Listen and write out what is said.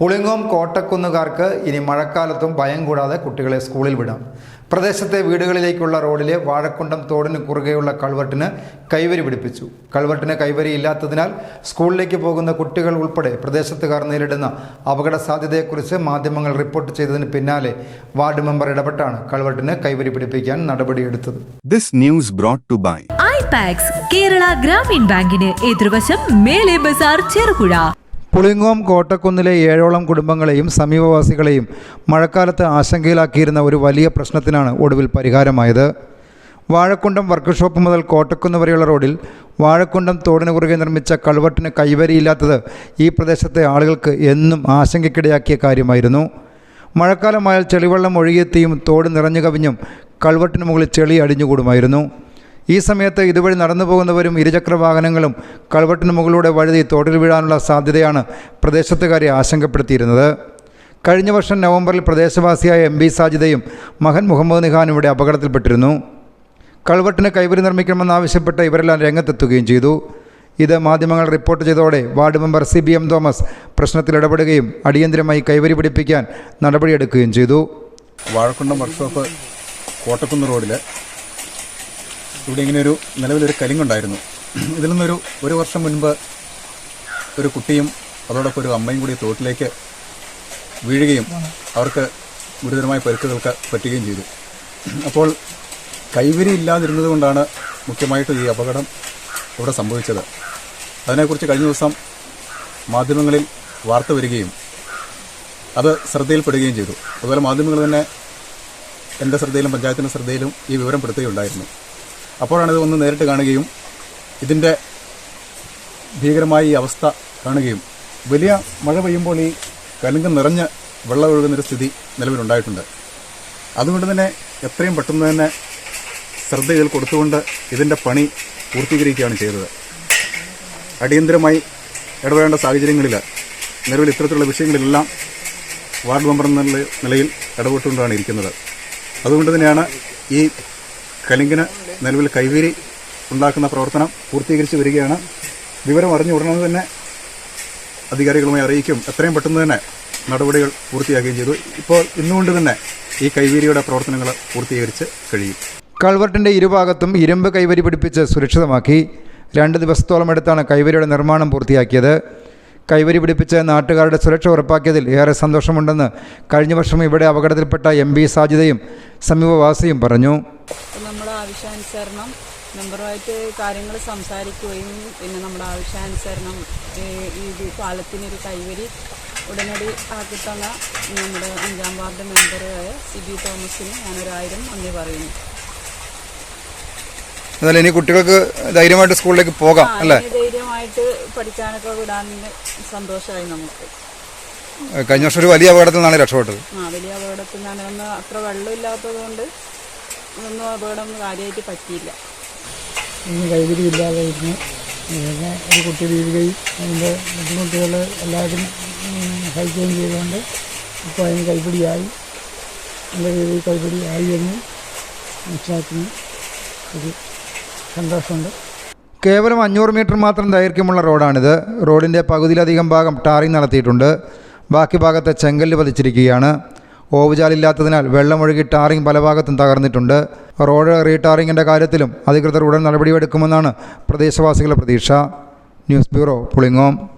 പുളിങ്ങോം കോട്ടക്കുന്നുകാർക്ക് ഇനി മഴക്കാലത്തും ഭയം കൂടാതെ കുട്ടികളെ സ്കൂളിൽ വിടാം. പ്രദേശത്തെ വീടുകളിലേക്കുള്ള റോഡിലെ വാഴക്കുണ്ടം തോടിന് കുറുകെയുള്ള കൾവെട്ടിന് കൈവരി പിടിപ്പിച്ചു. കൾവെട്ടിന് കൈവരി ഇല്ലാത്തതിനാൽ സ്കൂളിലേക്ക് പോകുന്ന കുട്ടികൾ ഉൾപ്പെടെ പ്രദേശത്തുകാർ നേരിടുന്ന അപകട സാധ്യതയെക്കുറിച്ച് മാധ്യമങ്ങൾ റിപ്പോർട്ട് ചെയ്തതിന് പിന്നാലെ വാർഡ് മെമ്പർ ഇടപെട്ടാണ് കൾവെട്ടിന് കൈവരി പിടിപ്പിക്കാൻ നടപടിയെടുത്തത്. This news brought to by ഐപാക്സ് കേരള ഗ്രാമീൺ ബാങ്കിന് എതിർവശം മേലെ ബസാർ ചെറുപുഴ. പുളിങ്ങോം കോട്ടക്കുന്നിലെ ഏഴോളം കുടുംബങ്ങളെയും സമീപവാസികളെയും മഴക്കാലത്ത് ആശങ്കയിലാക്കിയിരുന്ന ഒരു വലിയ പ്രശ്നത്തിനാണ് ഒടുവിൽ പരിഹാരമായത്. വാഴക്കുണ്ടം വർക്ക്ഷോപ്പ് മുതൽ കോട്ടക്കുന്ന് വരെയുള്ള റോഡിൽ വാഴക്കുണ്ടം തോടിന് കുറുകെ നിർമ്മിച്ച കൾവട്ടിന് കൈവരിയില്ലാത്തത് ഈ പ്രദേശത്തെ ആളുകൾക്ക് എന്നും ആശങ്കയ്ക്കിടയാക്കിയ കാര്യമായിരുന്നു. മഴക്കാലമായാൽ ചെളിവെള്ളം ഒഴുകിയെത്തിയും തോട് നിറഞ്ഞു കവിഞ്ഞും കൾവട്ടിന് മുകളിൽ ചെളി അടിഞ്ഞുകൂടുമായിരുന്നു. ഈ സമയത്ത് ഇതുവഴി നടന്നു പോകുന്നവരും ഇരുചക്ര വാഹനങ്ങളും കൾവട്ടിന് മുകളിലൂടെ വഴുതി തോട്ടിൽ വീഴാനുള്ള സാധ്യതയാണ് പ്രദേശത്തുകാരെ ആശങ്കപ്പെടുത്തിയിരുന്നത്. കഴിഞ്ഞ വർഷം നവംബറിൽ പ്രദേശവാസിയായ എം ബി സാജിദയും മഹൻ മുഹമ്മദ് നിഹാനും ഇവിടെ അപകടത്തിൽപ്പെട്ടിരുന്നു. കൾവട്ടിന് കൈവരി നിർമ്മിക്കണമെന്നാവശ്യപ്പെട്ട് ഇവരെല്ലാം രംഗത്തെത്തുകയും ചെയ്തു. ഇത് മാധ്യമങ്ങൾ റിപ്പോർട്ട് ചെയ്തതോടെ ward member C P M Thomas പ്രശ്നത്തിൽ ഇടപെടുകയും അടിയന്തിരമായി കൈവരി പിടിപ്പിക്കാൻ നടപടിയെടുക്കുകയും ചെയ്തു. വാഴക്കുണ്ടം വർക്ക്ഷോപ്പ് കോട്ടക്കുന്ന് റോഡിൽ ഇവിടെ ഇങ്ങനെ ഒരു നിലവിലൊരു കലിങ്ങുണ്ടായിരുന്നു. ഇതിൽ നിന്നൊരു ഒരു വർഷം മുൻപ് ഒരു കുട്ടിയും അതോടൊപ്പം ഒരു അമ്മയും കൂടി തോട്ടിലേക്ക് വീഴുകയും അവർക്ക് ഗുരുതരമായ പരിക്കുകൾക്ക് പറ്റുകയും ചെയ്തു. അപ്പോൾ കൈവരി ഇല്ലാതിരുന്നത് കൊണ്ടാണ് മുഖ്യമായിട്ടും ഈ അപകടം ഇവിടെ സംഭവിച്ചത്. അതിനെക്കുറിച്ച് കഴിഞ്ഞ ദിവസം മാധ്യമങ്ങളിൽ വാർത്ത വരികയും അത് ശ്രദ്ധയിൽപ്പെടുകയും ചെയ്തു. അതുപോലെ മാധ്യമങ്ങൾ തന്നെ എന്റെ ശ്രദ്ധയിലും പഞ്ചായത്തിന്റെ ശ്രദ്ധയിലും ഈ വിവരം പെടുത്തുകയുണ്ടായിരുന്നു. അപ്പോഴാണ് ഇത് ഒന്ന് നേരിട്ട് കാണുകയും ഇതിന്റെ ഭീകരമായ ഈ അവസ്ഥ കാണുകയും. വലിയ മഴ പെയ്യുമ്പോൾ ഈ കലുങ്ക് നിറഞ്ഞ് വെള്ളം ഒഴുകുന്നൊരു സ്ഥിതി നിലവിലുണ്ടായിട്ടുണ്ട്. അതുകൊണ്ട് തന്നെ എത്രയും പെട്ടെന്ന് തന്നെ ശ്രദ്ധ ഇതിൽ കൊടുത്തുകൊണ്ട് ഇതിന്റെ പണി പൂർത്തീകരിക്കുകയാണ് ചെയ്തത്. അടിയന്തരമായി ഇടപെടേണ്ട സാഹചര്യങ്ങളിൽ നിലവിൽ ഇത്തരത്തിലുള്ള വിഷയങ്ങളിലെല്ലാം വാർഡ് മെമ്പർ എന്ന നിലയിൽ ഇടപെട്ടുകൊണ്ടാണ് ഇരിക്കുന്നത്. അതുകൊണ്ട് തന്നെയാണ് ഈ കലിങ്കിന് നിലവിൽ കൈവീരി ഉണ്ടാക്കുന്ന പ്രവർത്തനം പൂർത്തീകരിച്ച് വരികയാണ്. വിവരം അറിഞ്ഞ ഉടനെ തന്നെ അധികാരികളുമായി അറിയിക്കും. എത്രയും പെട്ടെന്ന് തന്നെ നടപടികൾ പൂർത്തിയാക്കുകയും ചെയ്തു. ഇപ്പോൾ ഇന്നുകൊണ്ട് തന്നെ ഈ കൈവീരിയുടെ പ്രവർത്തനങ്ങൾ പൂർത്തീകരിച്ച് കഴിയും. കൾവർട്ടിന്റെ ഇരുഭാഗത്തും ഇരുമ്പ് കൈവരി പിടിപ്പിച്ച് സുരക്ഷിതമാക്കി. രണ്ട് ദിവസത്തോളം എടുത്താണ് കൈവരിയുടെ നിർമ്മാണം പൂർത്തിയാക്കിയത്. കൈവരി പിടിപ്പിച്ച് നാട്ടുകാരുടെ സുരക്ഷ ഉറപ്പാക്കിയതിൽ ഏറെ സന്തോഷമുണ്ടെന്ന് കഴിഞ്ഞ വർഷം ഇവിടെ അപകടത്തിൽപ്പെട്ട എം ബി സാജിദയും സമീപവാസിയും പറഞ്ഞു. ആവശ്യാനുസരണം മെമ്പറുമായിട്ട് കാര്യങ്ങൾ സംസാരിക്കുകയും പിന്നെ നമ്മുടെ ആവശ്യാനുസരണം ഈ പാലത്തിനൊരു കൈവരി ഉടനടി ആക്കിത്തന്ന നമ്മുടെ അഞ്ചാം വാർഡ് മെമ്പറായ സി ബി തോമസിന് ഞാനൊരായിരം നന്ദി പറയുന്നു. എന്നാലും ഇനി കുട്ടികൾക്ക് ധൈര്യമായിട്ട് സ്കൂളിലേക്ക് പോകാം അല്ലേ? ധൈര്യമായിട്ട് പഠിക്കാനൊക്കെ വിടാൻ സന്തോഷമായി നമുക്ക്. കഴിഞ്ഞ വർഷം ഒരു വലിയ അപകടത്തിൽ നിന്നാണ് രക്ഷപ്പെട്ടത്. ആ വലിയ അപകടത്തിൽ നിന്നാണ്. അത്ര വെള്ളമില്ലാത്തത് കൊണ്ട് ഒന്നും അപകടം കാര്യമായിട്ട് പറ്റിയില്ല. ഇനി കൈവിരി ഇല്ലാതെ ഇരുന്ന് പിന്നെ ഒരു കുട്ടി വീഴുകയും അതിന്റെ ബുദ്ധിമുട്ടുകൾ എല്ലാവരും സഹിക്കുകയും ചെയ്തുകൊണ്ട് ഇപ്പോൾ അതിന് കൈപിടിയായി. നല്ല രീതിയിൽ കൈപിടിയായി എന്ന് മനസ്സിലാക്കുന്ന. ഒരു സന്തോഷമുണ്ട്. കേവലം അഞ്ഞൂറ് മീറ്റർ മാത്രം ദൈർഘ്യമുള്ള റോഡാണിത്. റോഡിന്റെ പകുതിയിലധികം ഭാഗം ടാറിങ് നടത്തിയിട്ടുണ്ട്. ബാക്കി ഭാഗത്തെ ചെങ്കല്ല് പതിച്ചിരിക്കുകയാണ്. ഓവുചാലില്ലാത്തതിനാൽ വെള്ളമൊഴുകി ടാറിംഗ് പല ഭാഗത്തും തകർന്നിട്ടുണ്ട്. റോഡ് റീടാറിങ്ങിന്റെ കാര്യത്തിലും അധികൃതർ ഉടൻ നടപടിയെടുക്കുമെന്നാണ് പ്രദേശവാസികളുടെ പ്രതീക്ഷ. News bureau Pulingome.